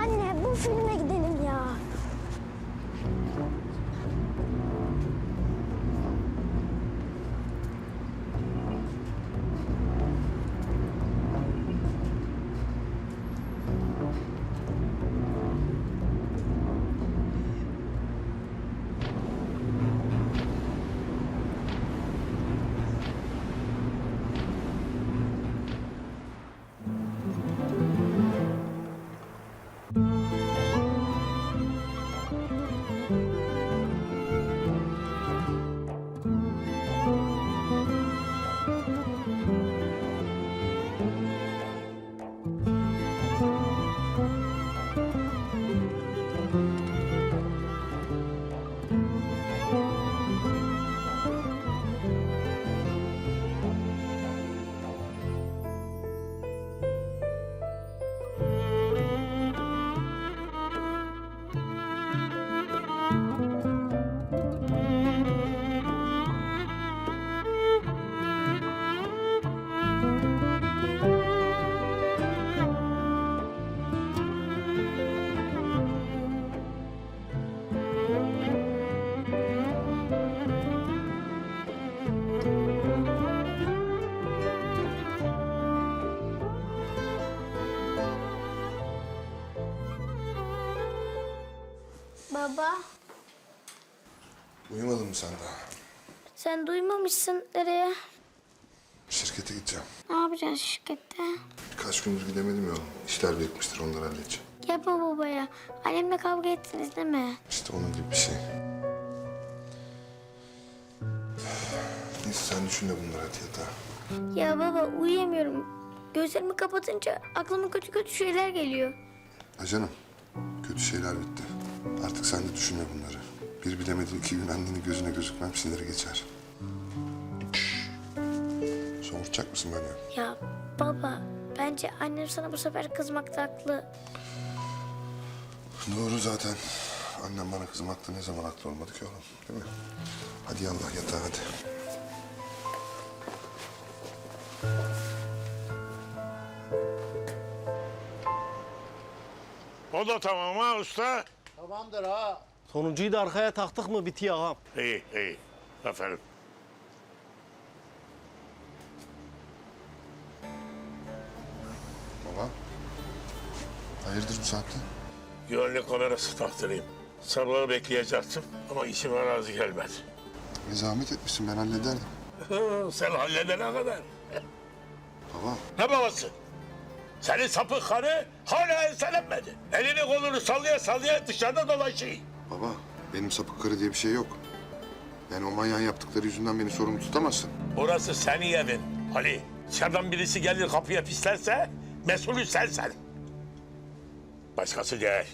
Anne bu filme gidelim Uyumadın mı sen daha? sen duymamışsın nereye? Şirkete gideceğim. Ne yapacaksın şirkette? Birkaç gündür gidemedim ya oğlum. İşler birikmiştir onları halledeceğim. Yapma babaya. Annemle kavga ettiniz değil mi? İşte onun gibi bir şey. Neyse sen düşün de bunları hadi yatağa. Ya baba uyuyamıyorum. Gözlerimi kapatınca aklıma kötü kötü şeyler geliyor. Ha canım, kötü şeyler bitti. Artık sen de düşünme bunları. Bir bilemediğin iki gün annenin gözüne gözükmem siniri geçer. Somurtacak mısın böyle? Ya baba bence annem sana bu sefer kızmakta haklı. Doğru zaten. Annem bana kızmakta ne zaman haklı olmadı ki oğlum. Değil mi? Hadi yallah yatağa hadi. O da tamam ha usta. Tamamdır ha. Sonuncuyu da arkaya taktık mı bitiyor ağam. İyi iyi. Aferin. Baba. Hayırdır bu saatte? Güvenlik kamerası taktırayım. Sabahı bekleyecektim ama işime razı gelmedi. Bir zahmet etmişsin ben hallederdim. Sen halledene kadar. Baba. Ne babası? Senin sapık karı hala enselenmedi. Elini kolunu sallaya sallaya dışarıda dolaşıyor. Baba benim sapık karı diye bir şey yok. Yani o manyağın yaptıkları yüzünden beni sorumlu tutamazsın. Burası senin evin. Ali, dışarıdan birisi gelir kapıya pislerse mesulü sensin. Başkası değil.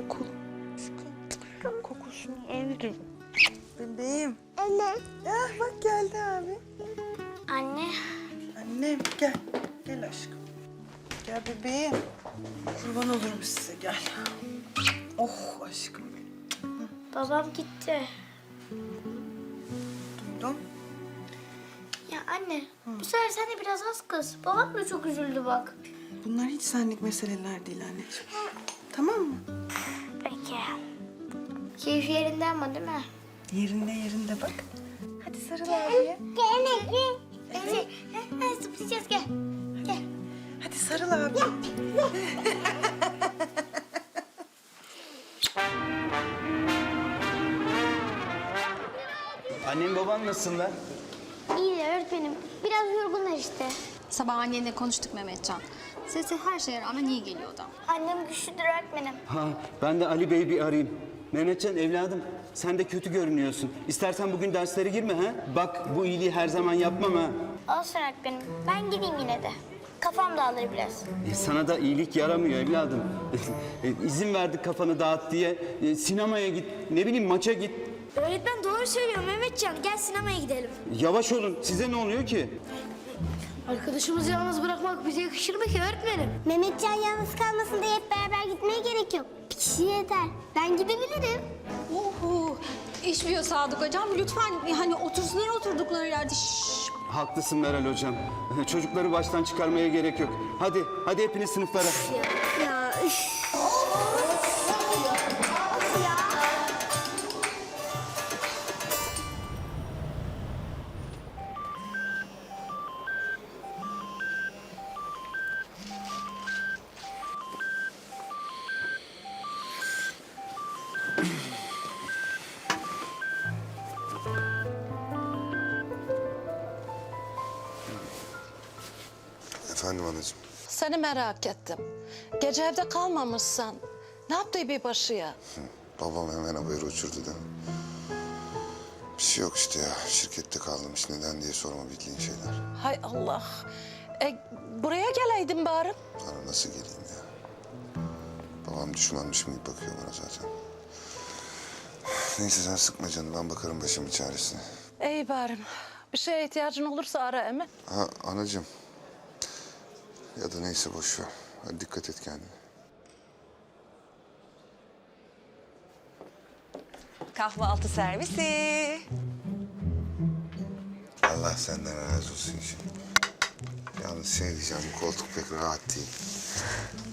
Aşkım? Güzel koku. Aşkım. Kokusunu evrim. Bebeğim. Anne. Ah bak geldi abi. Anne. Annem gel. Gel aşkım. Gel bebeğim. Kurban olurum size gel. Oh aşkım benim. Babam gitti. Duydum. Ya anne bu sefer sen de biraz az kız. Babam da çok üzüldü bak. Bunlar hiç senlik meseleler değil anneciğim. Tamam mı? Peki. Keyfi yerinde ama değil mi? Yerinde yerinde bak. Hadi sarıl abiye. Gel gel. Evet. Hadi zıplayacağız gel. Gel. Hadi sarıl abi. Annen baban nasıllar? İyi de öğretmenim. Biraz yorgunlar işte. Sabah annenle konuştuk Mehmetcan. Sesi her şeye rağmen iyi geliyordu. Annem güçlüdür öğretmenim. Ha, ben de Ali Bey'i bir arayayım. Mehmetcan evladım sen de kötü görünüyorsun. İstersen bugün derslere girme ha. Bak bu iyiliği her zaman yapmam ha. Olsun öğretmenim. Ben gideyim yine de. Kafam dağılır biraz. E, sana da iyilik yaramıyor evladım. e, izin verdik kafanı dağıt diye. E, sinemaya git, ne bileyim maça git. Öğretmen doğru söylüyor Mehmetcan. Gel sinemaya gidelim. Yavaş olun. Size ne oluyor ki? Arkadaşımızı yalnız bırakmak bize yakışır mı ki öğretmenim? Mehmetcan yalnız kalmasın diye hep beraber gitmeye gerek yok. Bir kişi yeter. Ben gidebilirim. Oho. İş biliyor Sadık hocam. Lütfen hani otursunlar oturdukları yerde. Şşş. Haklısın Meral hocam. Çocukları baştan çıkarmaya gerek yok. Hadi, hadi hepiniz sınıflara. Ya üf. Efendim anacığım. Seni merak ettim. Gece evde kalmamışsın. Ne yaptı bir başı ya? Babam hemen haberi uçurdu değil mi? Bir şey yok işte ya. Şirkette kaldım. Hiç neden diye sorma bildiğin şeyler. Hay Allah. E, buraya geleydin bari. Bana nasıl geleyim ya? Babam düşmanmış mı bakıyor bana zaten. Neyse sen sıkma canını. Ben bakarım başımın çaresine. İyi bari. Bir şeye ihtiyacın olursa ara Emin. Ha anacığım. Ya da neyse boş ver. Hadi dikkat et kendine. Kahvaltı servisi. Allah senden razı olsun şimdi. Yalnız şey diyeceğim, bu koltuk pek rahat değil.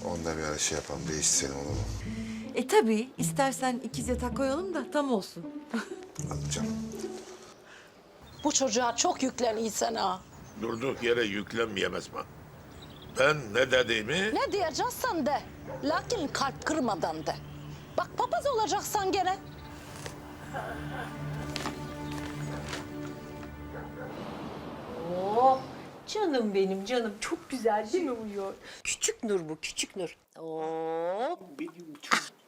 Onda bir ara şey yapalım, değiştirelim mu? E tabii istersen ikiz yatak koyalım da tam olsun. Alacağım. Bu çocuğa çok yükleniyorsun ha. Durduk yere yüklenmeyemez mi? Ben ne dediğimi Ne diyeceksen de. Lakin kalp kırmadan de. Bak papaz olacaksan gene. Oh canım benim canım çok güzel değil mi uyuyor? Küçük Nur bu küçük Nur. Oo.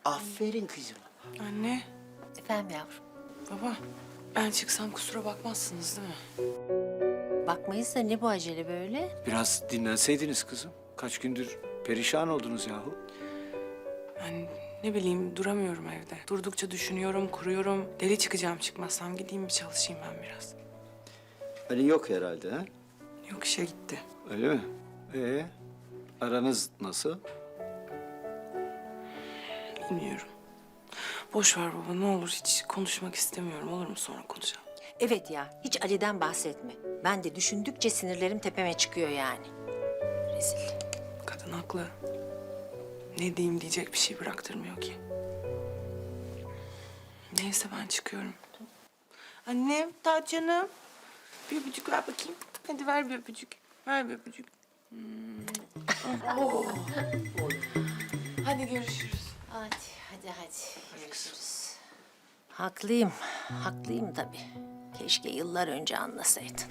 Aferin kızım. Anne, Efendim yavrum. baba. Ben çıksam kusura bakmazsınız değil mi? Bakmayız da ne bu acele böyle? Biraz dinlenseydiniz kızım. Kaç gündür perişan oldunuz yahu. Ben ne bileyim duramıyorum evde. Durdukça düşünüyorum, kuruyorum. Deli çıkacağım çıkmazsam gideyim bir çalışayım ben biraz. Ali yok herhalde ha? Yok işe gitti. Öyle mi? Ee, aranız nasıl? Bilmiyorum. Boş ver baba ne olur hiç konuşmak istemiyorum olur mu sonra konuşalım. Evet ya hiç Ali'den bahsetme. Ben de düşündükçe sinirlerim tepeme çıkıyor yani. Rezil. Kadın haklı. Ne diyeyim diyecek bir şey bıraktırmıyor ki. Neyse ben çıkıyorum. Annem, daha canım. Bir öpücük ver bakayım. Hadi ver bir öpücük. Ver bir öpücük. Hmm. Oh. Hadi görüşürüz. Hadi hadi hadi. Görüşürüz. Haklıyım. Haklıyım tabii. Keşke yıllar önce anlasaydın.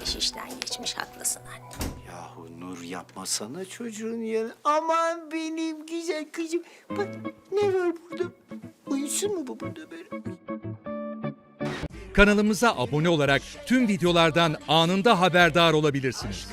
Beş işten geçmiş haklısın anne. Yahu Nur yapmasana çocuğun yerine. Aman benim güzel kızım. Bak ne var burada? Uyusun mu bu burada böyle? Kanalımıza abone olarak tüm videolardan anında haberdar olabilirsiniz.